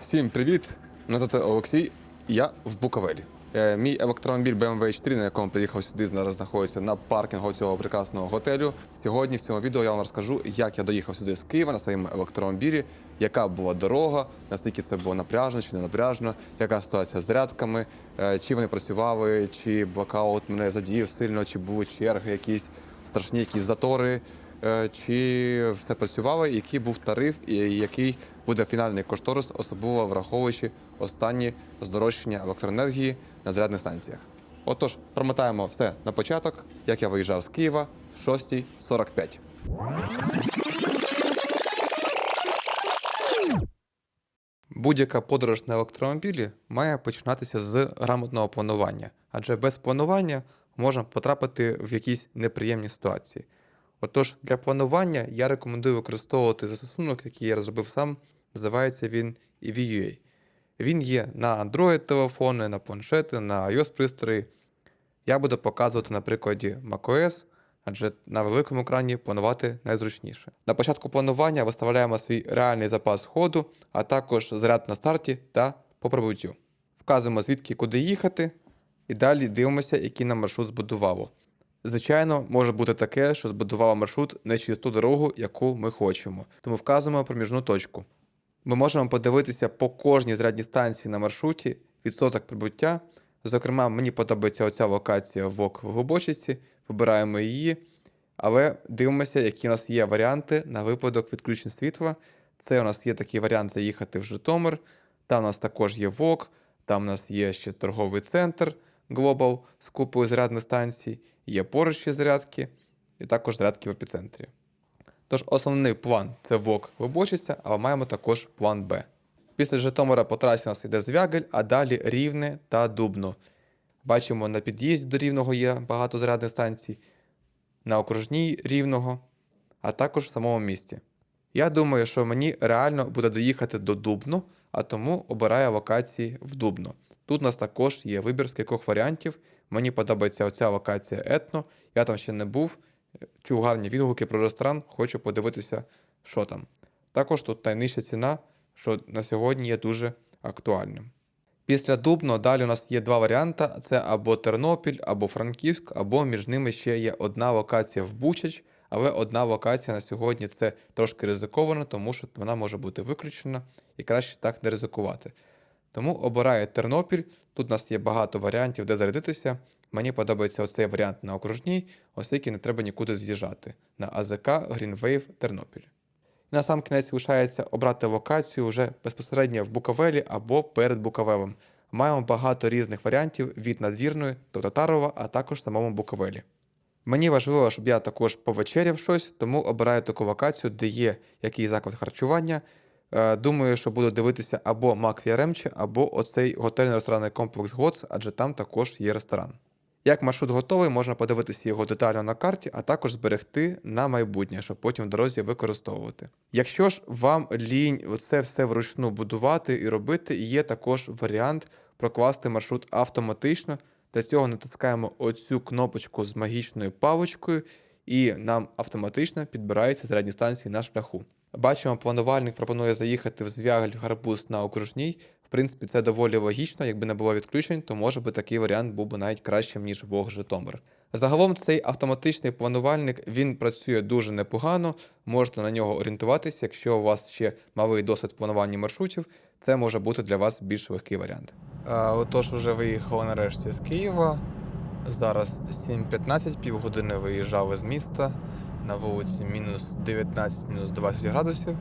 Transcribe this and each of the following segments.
Всім привіт! Мене звати Олексій, я в Буковелі. Е, Мій електромобіль BMW 4, на якому приїхав сюди, зараз знаходиться на паркінгу цього прекрасного готелю. Сьогодні в цьому відео я вам розкажу, як я доїхав сюди з Києва на своєму електромобілі, яка була дорога, наскільки це було напряжно чи не напряжно, яка ситуація з зарядками, е, чи вони працювали, чи блокаут мене задіяв сильно, чи були черги якісь страшні, якісь затори. Е, чи все працювало, який був тариф, і який буде фінальний кошторис, особливо враховуючи останні здорожчання електроенергії на зарядних станціях. Отож, промотаємо все на початок, як я виїжджав з Києва в 6.45. Будь-яка подорож на електромобілі має починатися з грамотного планування, адже без планування можна потрапити в якісь неприємні ситуації. Отож, для планування я рекомендую використовувати застосунок, який я розробив сам. Називається він EVUA. Він є на Android-телефони, на планшети, на iOS-пристрої. Я буду показувати на прикладі macOS, адже на великому екрані планувати найзручніше. На початку планування виставляємо свій реальний запас ходу, а також заряд на старті та по прибуттю. Вказуємо звідки куди їхати, і далі дивимося, який нам маршрут збудувало. Звичайно, може бути таке, що збудувало маршрут не через ту дорогу, яку ми хочемо, тому вказуємо проміжну точку. Ми можемо подивитися по кожній зарядній станції на маршруті відсоток прибуття. Зокрема, мені подобається оця локація ВОК в Глибочиці, вибираємо її, але дивимося, які у нас є варіанти на випадок відключень світла. Це у нас є такий варіант заїхати в Житомир. Там у нас також є ВОК, там у нас є ще торговий центр Global з купою зарядних станцій, є поруч зарядки, і також зарядки в епіцентрі. Тож основний план це ВОК вибочиться, але маємо також план Б. Після Житомира по трасі у нас йде Звягель, а далі Рівне та Дубно. Бачимо, на під'їзді до Рівного є багато зарядних станцій, на окружній Рівного, а також в самому місті. Я думаю, що мені реально буде доїхати до Дубно, а тому обираю локації в Дубно. Тут у нас також є вибір з кількох варіантів. Мені подобається оця локація Етно. Я там ще не був. Чув гарні відгуки про ресторан, хочу подивитися, що там. Також тут найнижча ціна, що на сьогодні є дуже актуальним. Після Дубно далі у нас є два варіанти: це або Тернопіль, або Франківськ, або між ними ще є одна локація в Бучач, але одна локація на сьогодні це трошки ризиковано, тому що вона може бути виключена і краще так не ризикувати. Тому обираю Тернопіль. Тут у нас є багато варіантів, де зарядитися. Мені подобається оцей варіант на окружній, оскільки не треба нікуди з'їжджати на АЗК Greenwave Тернопіль. І на сам кінець лишається обрати локацію вже безпосередньо в Буковелі або перед Буковелем. Маємо багато різних варіантів від надвірної до Татарова, а також самому Буковелі. Мені важливо, щоб я також повечеряв щось, тому обираю таку локацію, де є який заклад харчування. Е, Думаю, що буду дивитися або Мак Яремче, або оцей готельно-ресторанний комплекс ГОЦ, адже там також є ресторан. Як маршрут готовий, можна подивитися його детально на карті, а також зберегти на майбутнє, щоб потім в дорозі використовувати. Якщо ж вам лінь це все вручну будувати і робити, є також варіант прокласти маршрут автоматично. Для цього натискаємо оцю кнопочку з магічною паличкою, і нам автоматично підбираються зарядні станції на шляху. Бачимо, планувальник пропонує заїхати в Звягель гарбуз на окружній. В принципі, це доволі логічно. Якби не було відключень, то може би такий варіант був би навіть кращим, ніж Вог Житомир. Загалом цей автоматичний планувальник він працює дуже непогано. Можна на нього орієнтуватися, якщо у вас ще малий досвід планування маршрутів, це може бути для вас більш легкий варіант. А, отож, уже виїхали нарешті з Києва. Зараз 7.15, півгодини виїжджали з міста. На вулиці мінус 19, мінус 20 градусів.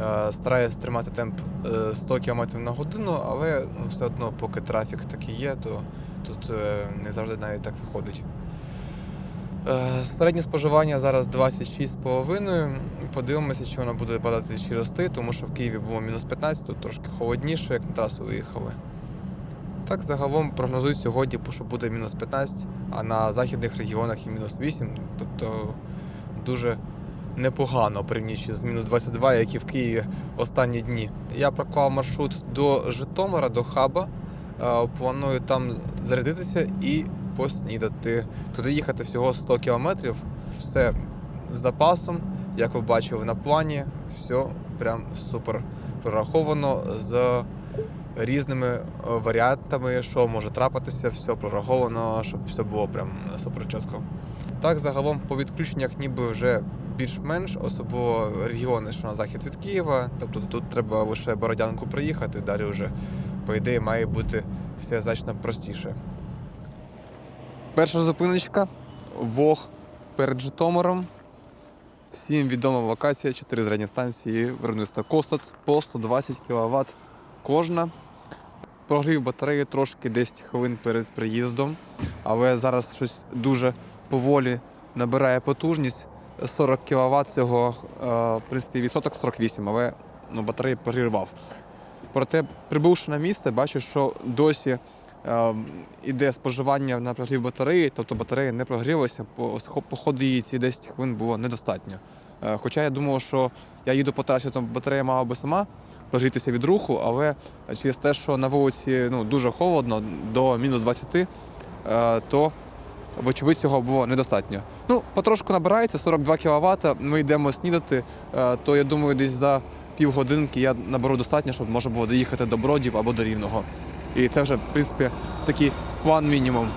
Е, Стараюсь тримати темп е, 100 км на годину, але ну, все одно, поки трафік такий є, то тут е, не завжди навіть так виходить. Е, Середнє споживання зараз 26,5. Подивимося, чи воно буде падати чи рости, тому що в Києві було мінус 15, тут трошки холодніше, як на трасу виїхали. Так, загалом прогнозують сьогодні, що буде мінус 15, а на західних регіонах і мінус 8. Тобто дуже непогано порівнюючи з мінус 22, як і в Києві останні дні. Я проклав маршрут до Житомира, до хаба. Е, Планую там зарядитися і поснідати. Туди їхати всього 100 кілометрів. Все з запасом, як ви бачили на плані, все прям супер прораховано з різними е, варіантами, що може трапитися, все прораховано, щоб все було прям супер чітко. Так, загалом по відключеннях ніби вже більш-менш, особливо регіони, що на захід від Києва. Тобто тут треба лише Бородянку проїхати, далі вже, по ідеї, має бути все значно простіше. Перша зупиночка Вог перед Житомиром. Всім відома локація, 4 зарядні станції виробництва Костат по 120 кВт кожна. Прогрів батареї трошки 10 хвилин перед приїздом, але зараз щось дуже поволі набирає потужність. 40 кВт цього, е, в принципі, відсоток 48, але ну, батареї прогрівав. Проте, прибувши на місце, бачу, що досі е, іде споживання на прогрів батареї, тобто батарея не прогрілася, по, по ходу її ці 10 хвилин було недостатньо. Е, Хоча я думав, що я їду по трасі, то батарея мала би сама прогрітися від руху, але через те, що на вулиці ну, дуже холодно, до мінус 20, е, то вочевидь цього було недостатньо. Ну, потрошку набирається 42 кВт, ми йдемо снідати, е, то я думаю, десь за півгодинки я наберу достатньо, щоб можна було доїхати до Бродів або до Рівного. І це вже, в принципі, такий план мінімум.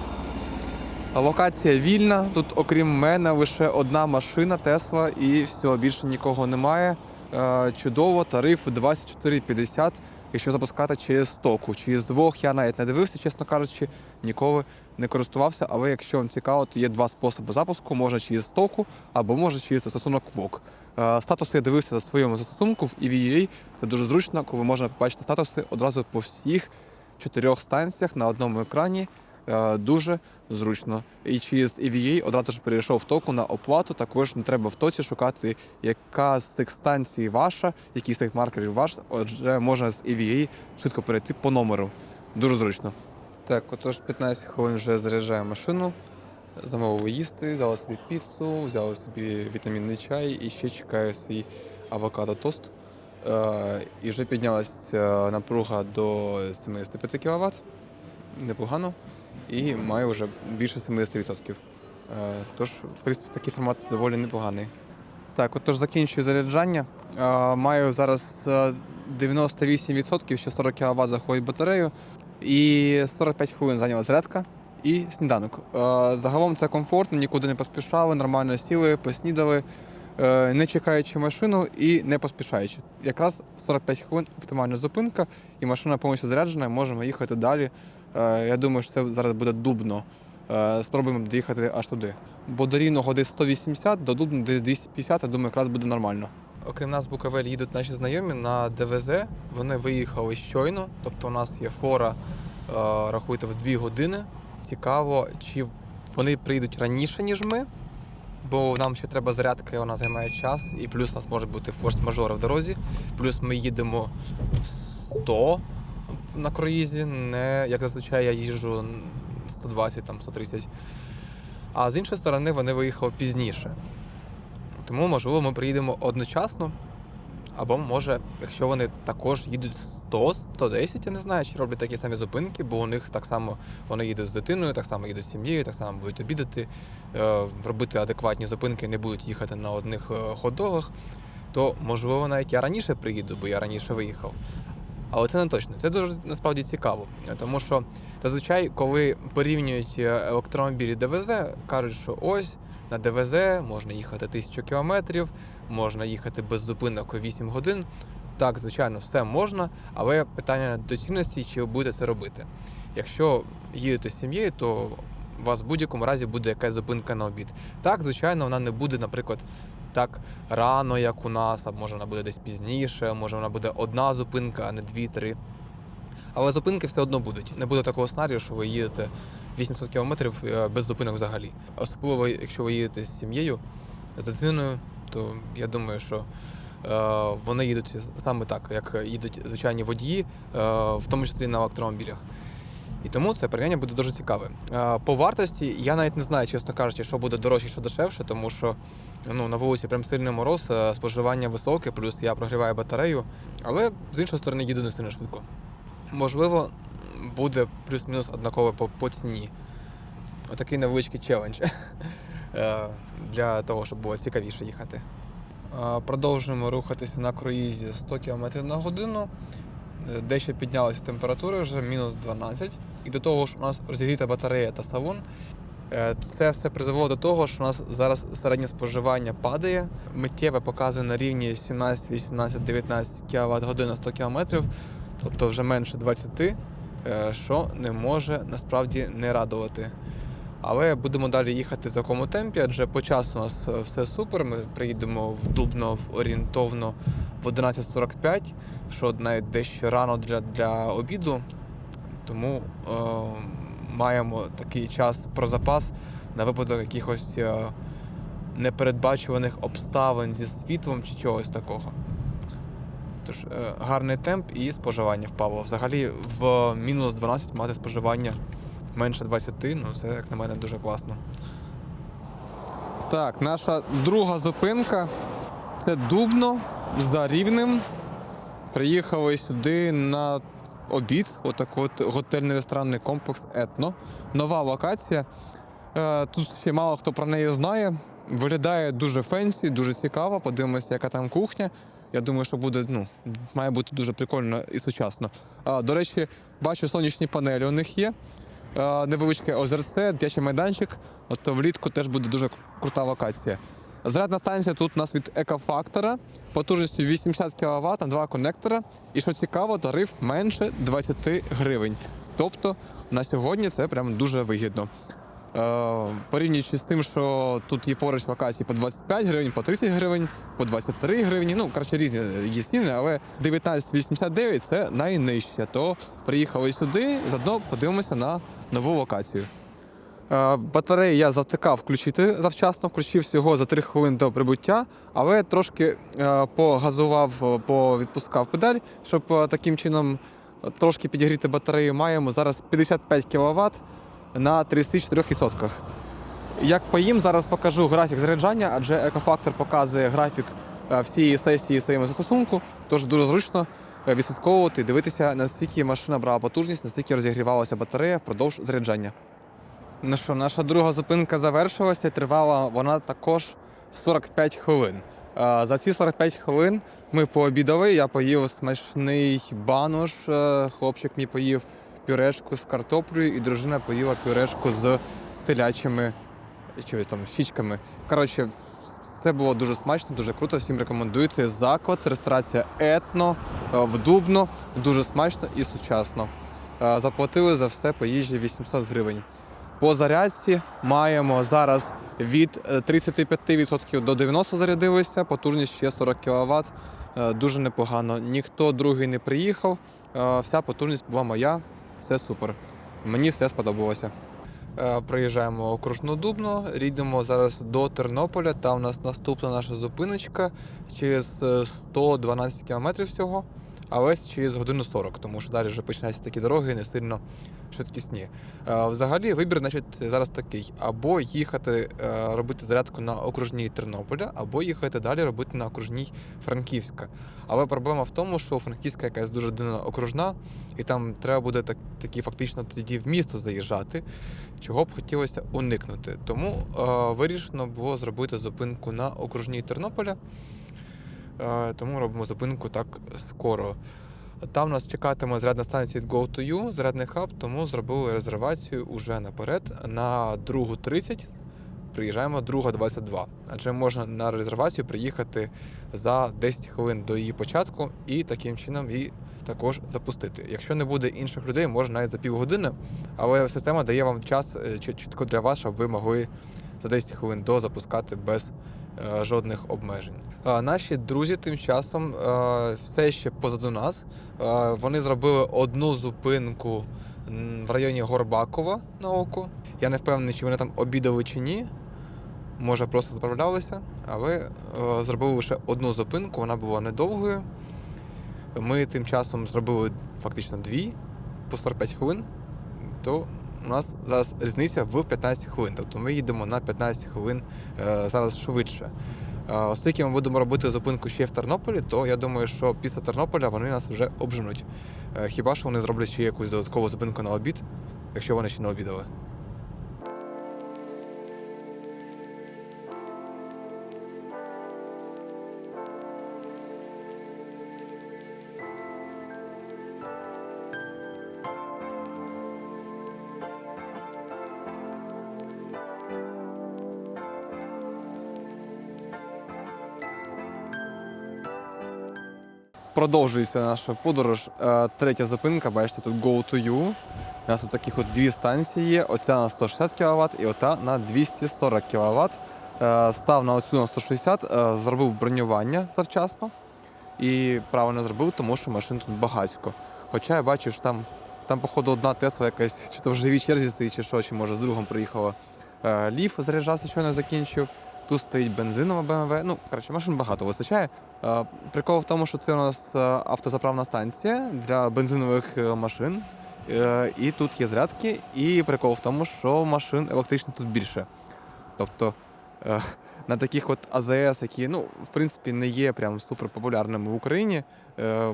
Локація вільна. Тут, окрім мене, лише одна машина Тесла і все, більше нікого немає. Е, Чудово, тариф 24,50, якщо запускати через току. Через двох я навіть не дивився, чесно кажучи, ніколи не користувався. Але якщо вам цікаво, то є два способи запуску: можна через току або можна через застосунок ВОК. Е, Статуси я дивився за своєму застосунку в EVA. Це дуже зручно, коли можна побачити статуси одразу по всіх чотирьох станціях на одному екрані. Е, Дуже зручно. І через EVA одразу ж перейшов току на оплату. Також не треба в тоці шукати, яка з цих станцій ваша, який з цих маркерів ваш. Отже, можна з EVA швидко перейти по номеру. Дуже зручно. Так, отож 15 хвилин вже заряджаю машину. Замовив їсти, взяла собі піцу, взяла собі вітамінний чай і ще чекаю свій авокадо тост. Е, і вже піднялася напруга до 75 кВт. Непогано. І маю вже більше 70%. Е, Тож, в принципі, такий формат доволі непоганий. Так, отож закінчую заряджання. Е, Маю зараз е, 98%, ще 40 кВт заходить батарею. І 45 хвилин зайняла зарядка і сніданок. Е, Загалом це комфортно, нікуди не поспішали, нормально сіли, поснідали, е, не чекаючи машину і не поспішаючи. Якраз 45 хвилин оптимальна зупинка, і машина повністю заряджена, можемо їхати далі. Е, Я думаю, що це зараз буде дубно. Е, Спробуємо доїхати аж туди. Бо до рівного десь 180, до Дубно десь 250, я думаю, якраз буде нормально. Окрім нас, в Буковель їдуть наші знайомі на ДВЗ. Вони виїхали щойно. Тобто у нас є фора, е, рахуйте, в 2 години. Цікаво, чи вони приїдуть раніше, ніж ми. Бо нам ще треба зарядка, вона займає час, і плюс у нас може бути форс-мажор в дорозі. Плюс ми їдемо 100 на круїзі, не як зазвичай я їжджу 120, там 130. А з іншої сторони, вони виїхали пізніше. Тому, можливо, ми приїдемо одночасно. Або може, якщо вони також їдуть 100, 110, я не знаю, чи роблять такі самі зупинки, бо у них так само вони їдуть з дитиною, так само їдуть з сім'єю, так само будуть обідати, е, робити адекватні зупинки, не будуть їхати на одних е, ходогах, то можливо навіть я раніше приїду, бо я раніше виїхав. Але це не точно. Це дуже насправді цікаво, тому що зазвичай, коли порівнюють е, електромобілі ДВЗ, кажуть, що ось на ДВЗ можна їхати тисячу кілометрів, можна їхати без зупинок 8 годин. Так, звичайно, все можна, але питання доцільності, чи ви будете це робити. Якщо їдете з сім'єю, то у вас в будь-якому разі буде якась зупинка на обід. Так, звичайно, вона не буде, наприклад, так рано, як у нас, а може вона буде десь пізніше, може вона буде одна зупинка, а не дві-три. Але зупинки все одно будуть. Не буде такого сценарію, що ви їдете 800 кілометрів е, без зупинок взагалі. Особливо, якщо ви їдете з сім'єю, з дитиною, то я думаю, що е, вони їдуть саме так, як їдуть звичайні водії, е, в тому числі на електромобілях. І тому це порівняння буде дуже цікаве. По вартості я навіть не знаю, чесно кажучи, що буде дорожче, що дешевше, тому що ну, на вулиці прям сильний мороз, е, споживання високе, плюс я прогріваю батарею, але з іншої сторони їду не сильно швидко. Можливо, буде плюс-мінус однаково по, по ціні. Отакий невеличкий челендж е, для того, щоб було цікавіше їхати. Продовжуємо рухатися на круїзі 100 км на годину. Е, Дещо піднялася температура вже мінус 12. І до того ж у нас розігріта батарея та савун. Е, Це все призвело до того, що у нас зараз середнє споживання падає. Миттєве показує на рівні 17, 18, 19 кВт годин на 100 км, тобто вже менше 20, е, що не може насправді не радувати. Але будемо далі їхати в такому темпі, адже по часу у нас все супер. Ми приїдемо в Дубно в орієнтовно в 11.45, що навіть дещо рано для, для обіду. Тому е, маємо такий час про запас на випадок якихось е, непередбачуваних обставин зі світлом чи чогось такого. Тож е, гарний темп і споживання впало. Взагалі в мінус 12 мати споживання менше 20, ну це, як на мене, дуже класно. Так, наша друга зупинка це Дубно за Рівнем. Приїхали сюди на обід. Отакий от готельний ресторанний комплекс Етно. Нова локація. Е, Тут ще мало хто про неї знає. Виглядає дуже фенсі, дуже цікаво. Подивимося, яка там кухня. Я думаю, що буде, ну, має бути дуже прикольно і сучасно. До речі, бачу сонячні панелі у них є. Е, Невеличке озерце, дитячий майданчик. От влітку теж буде дуже крута локація. Зарядна станція тут у нас від екофактора потужністю 80 кВт, два конектора. І що цікаво, тариф менше 20 гривень. Тобто на сьогодні це прям дуже вигідно. Е, порівнюючи з тим, що тут є поруч локації по 25 гривень, по 30 гривень, по 23 гривні. Ну, коротше, різні є ціни, але 19,89 це найнижче. То приїхали сюди, заодно подивимося на нову локацію. Е, Батареї я завтикав включити завчасно, включив всього за 3 хвилини до прибуття, але трошки е, погазував, е, повідпускав педаль, щоб таким чином трошки підігріти батарею. Маємо зараз 55 кВт на 34%. Як поїм, зараз покажу графік заряджання, адже екофактор показує графік всієї сесії своєму застосунку, тож дуже зручно відслідковувати дивитися, наскільки машина брала потужність, наскільки розігрівалася батарея впродовж заряджання. Ну що, наша друга зупинка завершилася, і тривала вона також 45 хвилин. Е, За ці 45 хвилин ми пообідали. Я поїв смачний банош. е, Хлопчик мій поїв пюрешку з картоплею, і дружина поїла пюрешку з телячими чогось там щічками. Коротше, все було дуже смачно, дуже круто. Всім рекомендую цей заклад. Ресторація Етно е, в Дубно. Дуже смачно і сучасно. Заплатили за все по їжі 800 гривень. По зарядці маємо зараз від е, 35% до 90% зарядилися, потужність ще 40 кВт. Дуже непогано. Ніхто другий не приїхав. Е, Вся потужність була моя, все супер. Мені все сподобалося. Е, Приїжджаємо окружно Дубно, їдемо зараз до Тернополя. Там у нас наступна наша зупиночка через е, 112 км всього, але через годину 40, тому що далі вже починаються такі дороги не сильно швидкісні. Е, Взагалі вибір значить, зараз такий: або їхати е, робити зарядку на окружній Тернополя, або їхати далі робити на окружній Франківська. Але проблема в тому, що Франківська якась дуже дивна окружна, і там треба буде так, таки фактично тоді в місто заїжджати, чого б хотілося уникнути. Тому е, вирішено було зробити зупинку на окружній Тернополя. Е, тому робимо зупинку так скоро. Там нас чекатиме зарядна станція від Go2U, зарядний хаб, тому зробили резервацію уже наперед на 2.30. Приїжджаємо 2.22. Адже можна на резервацію приїхати за 10 хвилин до її початку і таким чином її також запустити. Якщо не буде інших людей, можна навіть за півгодини, але система дає вам час е, чітко для вас, щоб ви могли за 10 хвилин до запускати без жодних обмежень. Наші друзі тим часом е, все ще позаду нас. Е, вони зробили одну зупинку в районі Горбакова на око. Я не впевнений, чи вони там обідали чи ні. Може, просто заправлялися, але е, зробили лише одну зупинку, вона була недовгою. Ми тим часом зробили фактично дві по 45 хвилин, то у нас зараз різниця в 15 хвилин. Тобто ми їдемо на 15 хвилин е, зараз швидше. Е, Оскільки ми будемо робити зупинку ще в Тернополі, то я думаю, що після Тернополя вони нас вже обженуть. Е, Хіба що вони зроблять ще якусь додаткову зупинку на обід, якщо вони ще не обідали. Продовжується наша подорож. Е, Третя зупинка, бачите, тут Go to You. У нас тут таких от дві станції є. Оця на 160 кВт і ота на 240 кВт. Е, Став на оцю на 160, е, зробив бронювання завчасно. І правильно зробив, тому що машин тут багатько. Хоча я бачу, що там, там походу, одна Тесла якась, чи то в живій черзі стоїть, чи що, чи може з другом приїхала. Ліф заряджався, щойно закінчив. Тут стоїть бензинова BMW. Ну, коротше, машин багато вистачає. Е, Прикол в тому, що це у нас е, автозаправна станція для бензинових е, машин. І тут є зарядки. І прикол в тому, що машин електричних тут більше. Тобто на таких от АЗС, які ну, в принципі не є прям суперпопулярними в Україні,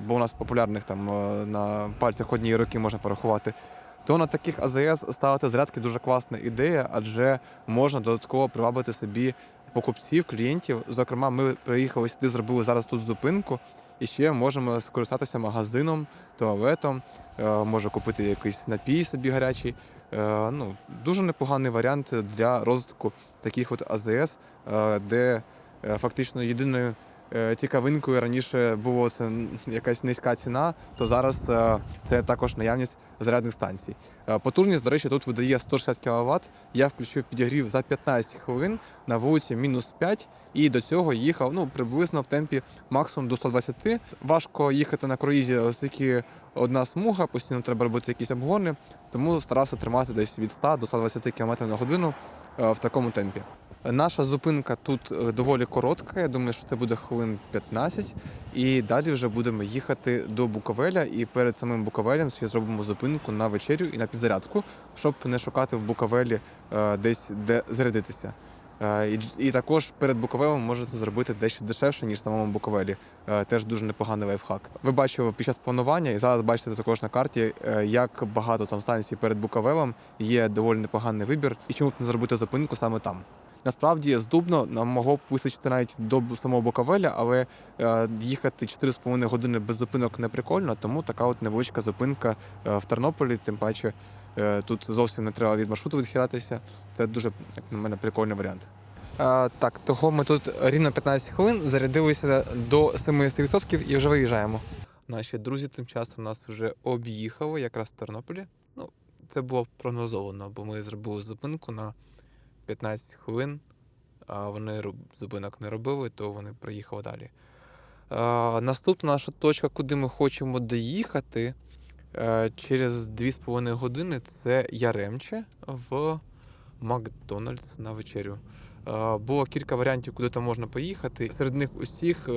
бо у нас популярних там на пальцях однієї руки можна порахувати. То на таких АЗС ставити зарядки дуже класна ідея, адже можна додатково привабити собі покупців, клієнтів. Зокрема, ми приїхали сюди, зробили зараз тут зупинку, і ще можемо скористатися магазином, туалетом, е, може купити якийсь напій собі гарячий. Е, Ну, дуже непоганий варіант для розвитку таких от АЗС, е, де фактично єдиною цікавинкою раніше було це якась низька ціна, то зараз е, це також наявність зарядних станцій. Е, Потужність, до речі, тут видає 160 кВт. Я включив підігрів за 15 хвилин на вулиці мінус 5 і до цього їхав ну, приблизно в темпі максимум до 120. Важко їхати на круїзі, оскільки одна смуга, постійно треба робити якісь обгони, тому старався тримати десь від 100 до 120 км на годину е, в такому темпі. Наша зупинка тут е, доволі коротка. Я думаю, що це буде хвилин 15. І далі вже будемо їхати до Буковеля. І перед самим Буковелем ще зробимо зупинку на вечерю і на підзарядку, щоб не шукати в Буковелі е, десь де зарядитися. Е, І, і також перед Буковелем можете зробити дещо дешевше, ніж в самому Буковелі. Теж дуже непоганий лайфхак. Ви бачили під час планування, і зараз бачите також на карті, як багато там станцій перед Буковелем є доволі непоганий вибір, і чому б не зробити зупинку саме там. Насправді з Дубно нам могло б вистачити навіть до самого Буковеля, але е, їхати 4,5 години без зупинок не прикольно, тому така от невеличка зупинка е, в Тернополі, тим паче е, тут зовсім не треба від маршруту відхилятися. Це дуже, як на мене, прикольний варіант. А, так, того ми тут рівно 15 хвилин зарядилися до 70% і вже виїжджаємо. Наші друзі тим часом нас вже об'їхали якраз в Тернополі. Ну, це було прогнозовано, бо ми зробили зупинку на 15 хвилин, а вони зупинок не робили, то вони приїхали далі. Наступна наша точка, куди ми хочемо доїхати е, через 2,5 години, це Яремче в Макдональдс на вечерю. Було кілька варіантів, куди там можна поїхати. Серед них усіх е,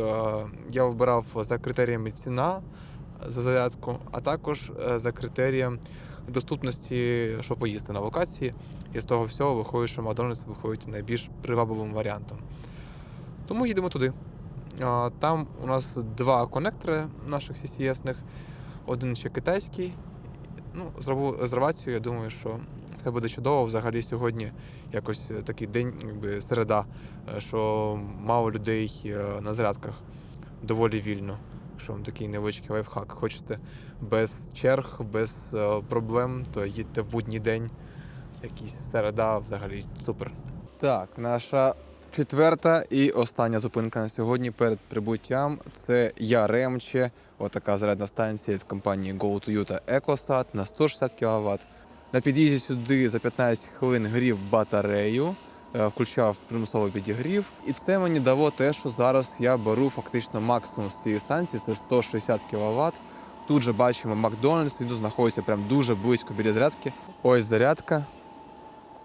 я вибирав за критеріями ціна за зарядку, а також е, за критерієм доступності, що поїсти на локації. І з того всього виходить, що Макдональдс виходить найбільш привабливим варіантом. Тому їдемо туди. Там у нас два конектори наших CCS-них, один ще китайський. Ну, зробив резервацію, я думаю, що все буде чудово. Взагалі сьогодні якось такий день, якби середа, е, що мало людей е, на зарядках доволі вільно. Що вам такий невеличкий лайфхак. Хочете без черг, без е, проблем, то їдьте в будній день. Якийсь середа взагалі супер. Так, наша четверта і остання зупинка на сьогодні перед прибуттям це Яремче. Отака зарядна станція від компанії Go2U EcoSat на 160 кВт. На під'їзді сюди за 15 хвилин грів батарею, включав примусовий підігрів. І це мені дало те, що зараз я беру фактично максимум з цієї станції, це 160 кВт. Тут же бачимо Макдональдс, він знаходиться прям дуже близько біля зарядки. Ось зарядка,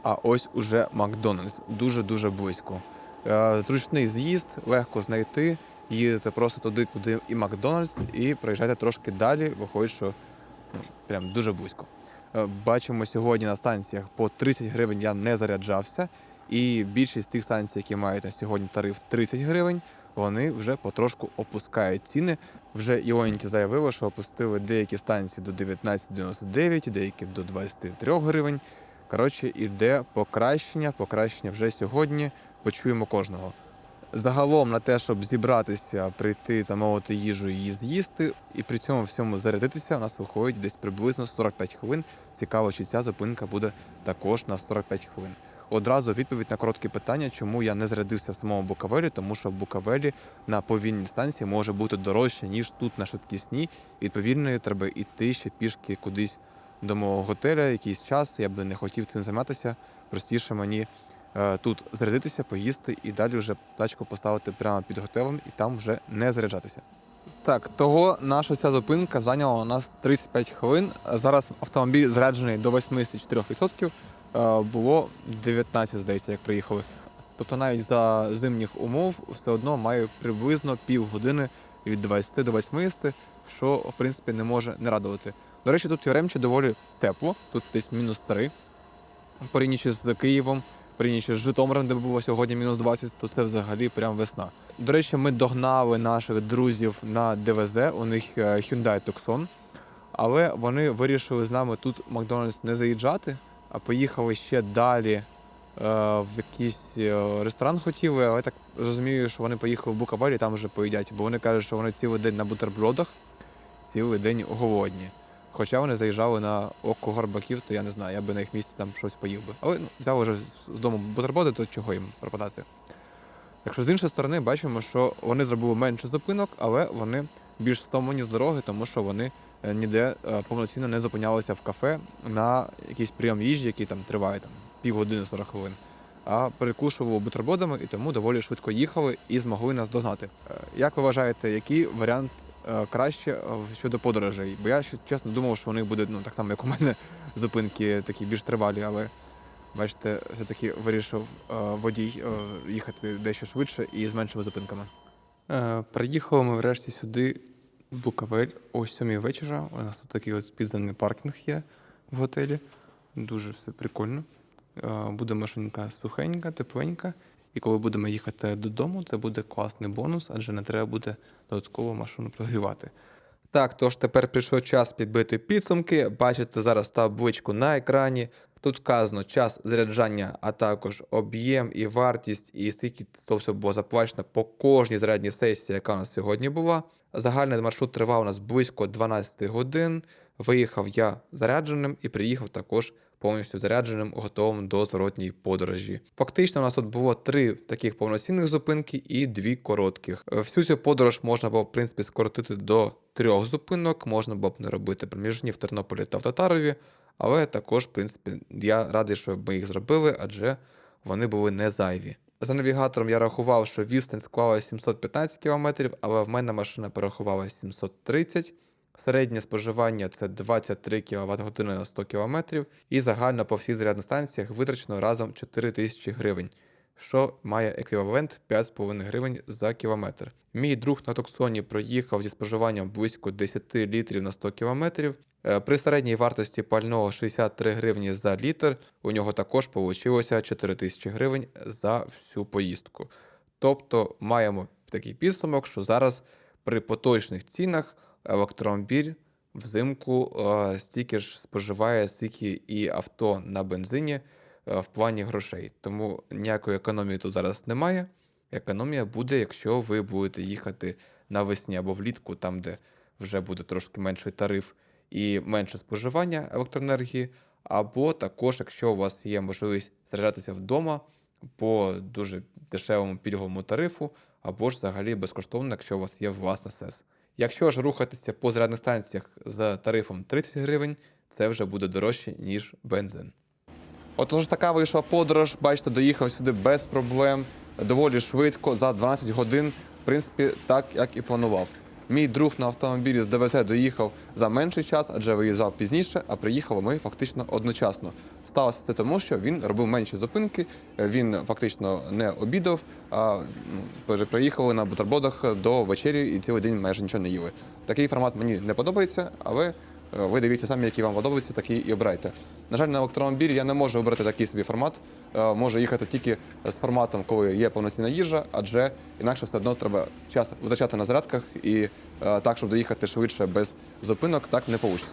а ось уже Макдональдс. Дуже-дуже близько. Е, Зручний з'їзд, легко знайти. Їдете просто туди, куди і Макдональдс, і проїжджаєте трошки далі, виходить, що ну, прям дуже близько. Е, Бачимо сьогодні на станціях по 30 гривень я не заряджався. І більшість тих станцій, які мають на сьогодні тариф 30 гривень, вони вже потрошку опускають ціни. Вже Іоніті заявило, що опустили деякі станції до 19,99, деякі до 23 гривень. Коротше, іде покращення, покращення вже сьогодні. Почуємо кожного. Загалом на те, щоб зібратися, прийти, замовити їжу і її з'їсти, і при цьому всьому зарядитися, у нас виходить десь приблизно 45 хвилин. Цікаво, чи ця зупинка буде також на 45 хвилин. Одразу відповідь на коротке питання, чому я не зарядився в самому Буковелі, тому що в Буковелі на повільній станції може бути дорожче, ніж тут на швидкісній. Відповідно, треба йти ще пішки кудись до мого готеля якийсь час. Я би не хотів цим займатися. Простіше мені е, тут зарядитися, поїсти і далі вже тачку поставити прямо під готелем і там вже не заряджатися. Так, того наша ця зупинка зайняла у нас 35 хвилин. Зараз автомобіль заряджений до 84%. Е, Було 19, здається, як приїхали. Тобто навіть за зимніх умов все одно маю приблизно півгодини від 20 до 80, що в принципі не може не радувати. До речі, тут в Яремчі доволі тепло, тут десь мінус 3. Порівнюючи з Києвом, порівнюючи з Житомиром, де було сьогодні мінус 20, то це взагалі прям весна. До речі, ми догнали наших друзів на ДВЗ, у них е, Hyundai Tucson, але вони вирішили з нами тут Макдональдс не заїжджати, поїхали ще далі е, в якийсь е, ресторан хотіли, але так розумію, що вони поїхали в Букавелі, там вже поїдять, бо вони кажуть, що вони цілий день на бутербродах, цілий день голодні. Хоча вони заїжджали на око горбаків, то я не знаю, я би на їх місці там щось поїв би. Але ну, взяли вже з- дому бутерброди, то чого їм пропадати. Якщо з іншої сторони бачимо, що вони зробили менше зупинок, але вони більш стомлені з дороги, тому що вони ніде е, повноцінно не зупинялися в кафе на якийсь прийом їжі, який там триває там, півгодини 40 хвилин. А перекушували бутербродами і тому доволі швидко їхали і змогли нас догнати. Е, Як ви вважаєте, який варіант е, краще е, щодо подорожей? Бо я чесно думав, що у них буде ну так само, як у мене зупинки такі більш тривалі, але бачите, все-таки вирішив е, водій е, їхати дещо швидше і з меншими зупинками. Е, приїхали ми врешті сюди, Буковель, о 7 вечора. У нас тут такий от підземний паркінг є в готелі. Дуже все прикольно. Е, буде машинка сухенька, тепленька. І коли будемо їхати додому, це буде класний бонус, адже не треба буде додатково машину прогрівати. Так, тож тепер прийшов час підбити підсумки. Бачите зараз табличку на екрані. Тут вказано час заряджання, а також об'єм і вартість, і скільки то все було заплачено по кожній зарядній сесії, яка у нас сьогодні була. Загальний маршрут тривав у нас близько 12 годин. Виїхав я зарядженим і приїхав також повністю зарядженим, готовим до зворотньої подорожі. Фактично, у нас тут було три таких повноцінних зупинки і дві коротких. Е, Всю цю подорож можна було, в принципі, скоротити до трьох зупинок, можна було б не робити проміжні в Тернополі та в Татарові. Але також, в принципі, я радий, що ми їх зробили, адже вони були не зайві. За навігатором я рахував, що відстань склала 715 км, але в мене машина порахувала 730 Середнє споживання це 23 кВт години на 100 км, і загально по всіх зарядних станціях витрачено разом 4 тисячі гривень, що має еквівалент 5,5 гривень за кілометр. Мій друг на Токсоні проїхав зі споживанням близько 10 літрів на 100 км. Е, При середній вартості пального 63 гривні за літр. У нього також вийшло 4 тисячі гривень за всю поїздку. Тобто маємо такий підсумок, що зараз при поточних цінах електромобіль взимку е, стільки ж споживає, скільки і авто на бензині е, в плані грошей. Тому ніякої економії тут зараз немає. Економія буде, якщо ви будете їхати навесні або влітку, там, де вже буде трошки менший тариф і менше споживання електроенергії, або також, якщо у вас є можливість заряджатися вдома по дуже дешевому пільговому тарифу, або ж взагалі безкоштовно, якщо у вас є власна СЕС. Якщо ж рухатися по зарядних станціях з тарифом 30 гривень, це вже буде дорожче, ніж бензин. Отож, така вийшла подорож. Бачите, доїхав сюди без проблем, доволі швидко, за 12 годин, в принципі, так як і планував. Мій друг на автомобілі з ДВЗ доїхав за менший час, адже виїжджав пізніше, а приїхали ми фактично одночасно. Сталося це тому, що він робив менші зупинки, він фактично не обідав, а ну, приїхали на бутербродах до вечері і цілий день майже нічого не їли. Такий формат мені не подобається, але ви дивіться самі, який вам подобається, такий і обирайте. На жаль, на електромобілі я не можу обрати такий собі формат. Е, Можу їхати тільки з форматом, коли є повноцінна їжа, адже інакше все одно треба час витрачати на зарядках і е, так, щоб доїхати швидше без зупинок, так не вийде.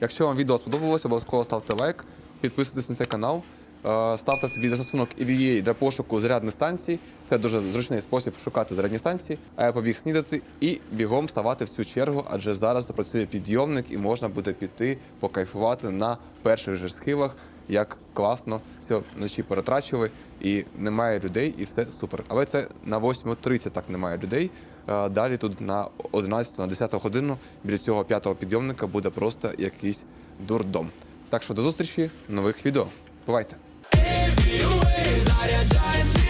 Якщо вам відео сподобалося, обов'язково ставте лайк, підписуйтесь на цей канал. Е, Ставте собі застосунок EVA для пошуку зарядних станцій. Це дуже зручний спосіб шукати зарядні станції. А я побіг снідати і бігом ставати в цю чергу, адже зараз запрацює підйомник і можна буде піти покайфувати на перших же схилах як класно, все вночі перетрачували, і немає людей, і все супер. Але це на 8.30 так немає людей. Е, Далі тут на 11 на 10 годину біля цього п'ятого підйомника буде просто якийсь дурдом. Так що до зустрічі нових відео. Бувайте! Заряджай свій